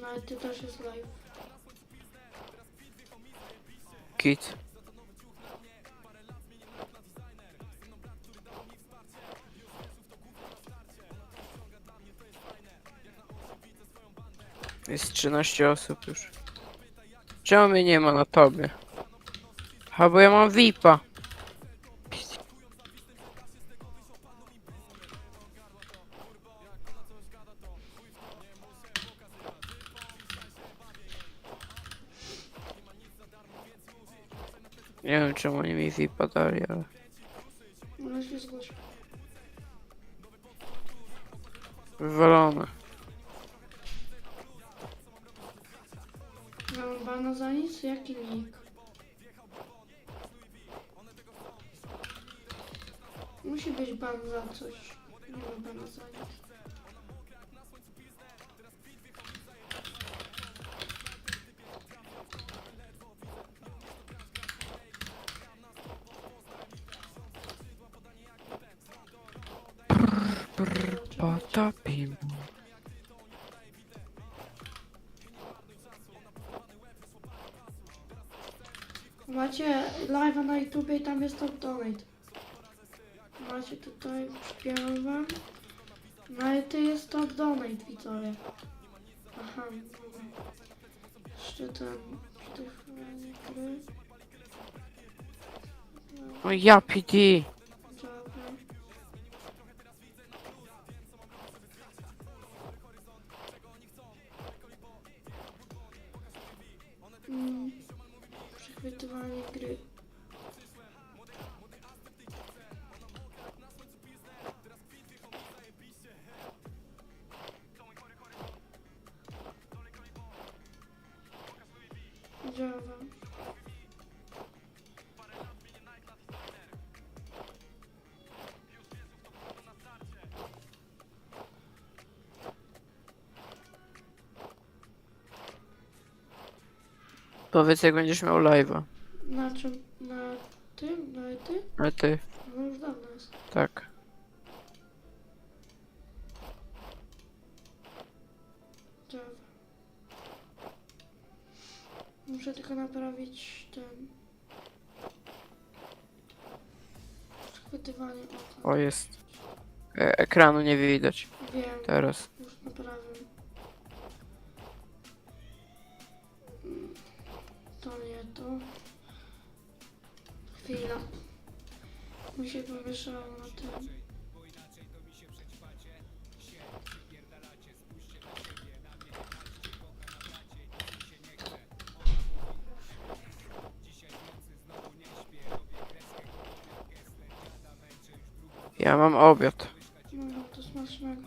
No ale ty też jest live. Kit. Jest 13 osób już. Czemu mnie nie ma na tobie? Ha, bo ja mam VIPa. Nie wiem czemu oni mi VIPa dali, ale... No się zgłoś. Wywalone. Mam bana za nic? Jaki nick? Musi być ban za coś. Nie ma bana za nic. Potopim. Macie live'a na YouTube i tam jest top donate. Macie tutaj, przypieram wam. No i tu jest top donate, widzowie. Aha, dobra. Jeszcze ten, przetestowanie gry. O ja PD. Mm, Przechwytywanie gry. Powiedz jak będziesz miał live'a. Na czym? Na tym? Na ty? A ty? No już dawno jest. Tak. Działa. Muszę tylko naprawić ten... Przechwytywanie okna. O jest. E ekranu nie widać. Wiem, Teraz. już naprawiam. Chwila. Mi się pomieszało na tym. Ja mam obiad. No, to smacznego.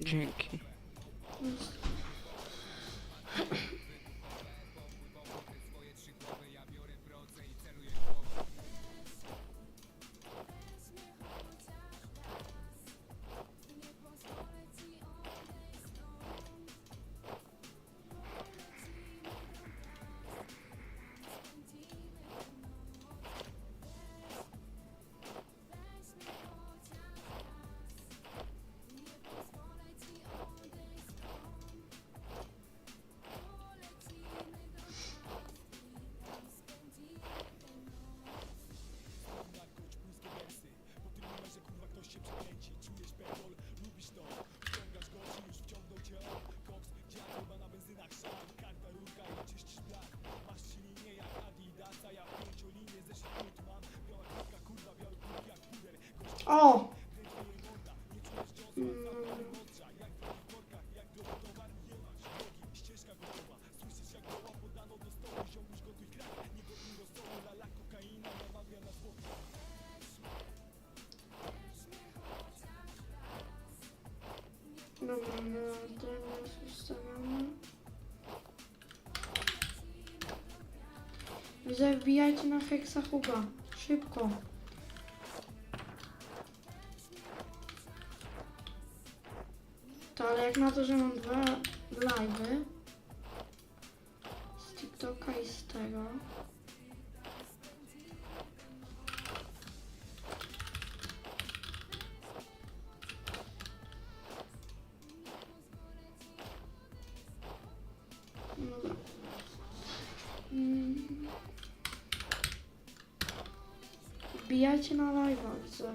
Dzięki. O! Jest ustawiony. Widzę, wbijajcie na Hexa Huga. Szybko. To ale jak na to, że mam dwa live'y z TikToka i z tego. Dobra. Mm. Wbijajcie na live'a, widzę.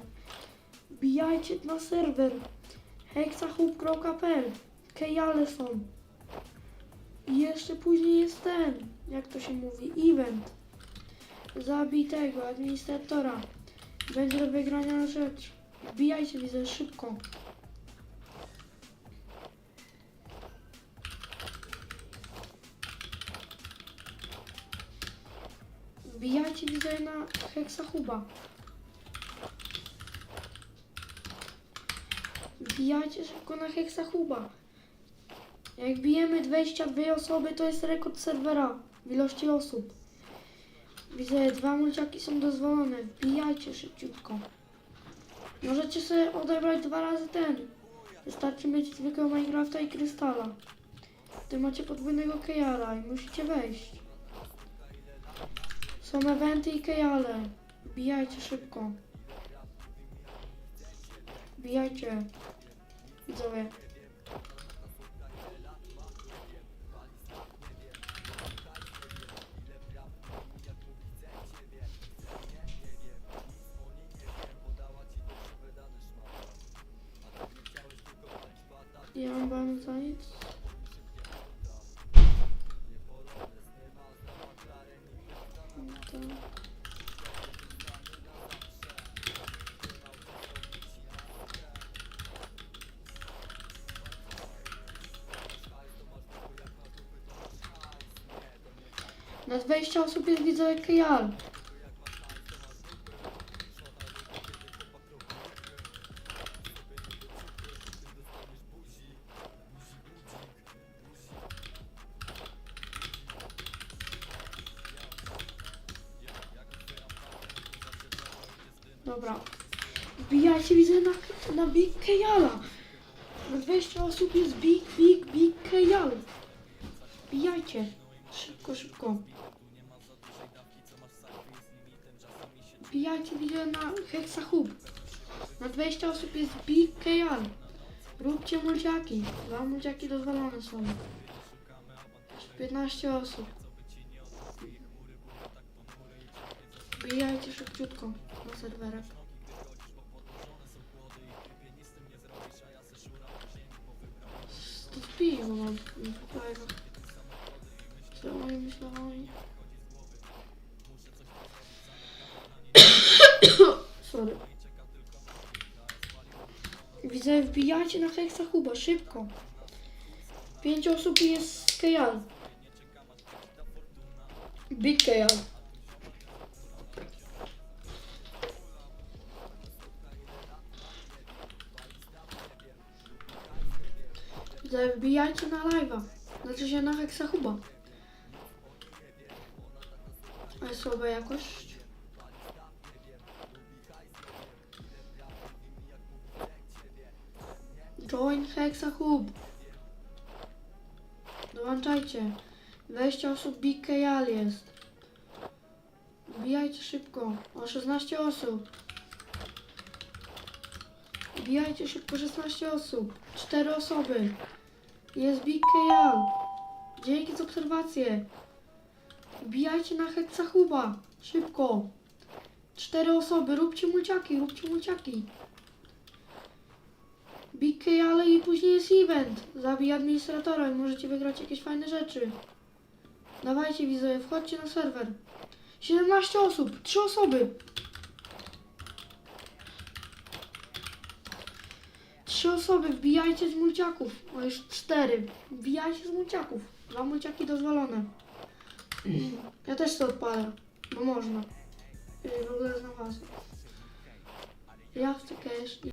Wbijajcie na serwer hexahub.pl Kejale są. I jeszcze później jest ten, jak to się mówi, event. Zabij tego administratora. Będzie do wygrania rzecz. Wbijajcie, widzę, szybko. Wbijajcie, widzę, na hexahuba. Wbijajcie szybko na hexahuba. Jak bijemy 22 osoby, to jest rekord serwera w ilości osób. Widzę, dwa mulciaki są dozwolone. Wbijajcie szybciutko. Możecie sobie odebrać dwa razy ten. Wystarczy mieć zwykłego Minecrafta i krystala. Ty macie podwójnego kejala i musicie wejść. Są eventy i kejale. Wbijajcie szybko. Wbijajcie. Widzowie. Ja mam wam za nic. To... Na 20 osób jest widzę Kejal. Dobra. Wbijajcie, widzę na, na Big Kejala. Na 20 osób jest Big, Big, Big Kejal. Wbijajcie. Szybko, szybko. Wbijajcie, widzę na Hexahub. Na 20 osób jest Big Kejal. Róbcie mulciaki. Dwa mulciaki dozwolone są. 15 osób. Wbijajcie szybciutko na serwerek. To wbij, bo mam. Co wbijajcie na Hexahuba, szybko. Pięć osób i jest Kejal. Big. Widzę, wbijajcie na live'a. Znaczy się na Hexahuba. Ale słaba jakość. Join Hexahub. Dołączajcie. 20 osób Big jest. Wbijajcie szybko. O 16 osób. Wbijajcie szybko 16 osób. 4 osoby. Jest Big KL. Dzięki za obserwację. Wbijajcie na Hexahuba. Szybko. 4 osoby. Róbcie mulciaki, róbcie mulciaki. Big ale i później jest event. Zabij administratora i możecie wygrać jakieś fajne rzeczy. Dawajcie widzowie, wchodźcie na serwer. 17 osób, 3 osoby. 3 osoby, wbijajcie z mulciaków. O, już 4. Wbijajcie z mulciaków. Dwa mulciaki dozwolone. Ja też to odpalę, bo można. Yy, W ogóle znam hasło. Ja chcę cash.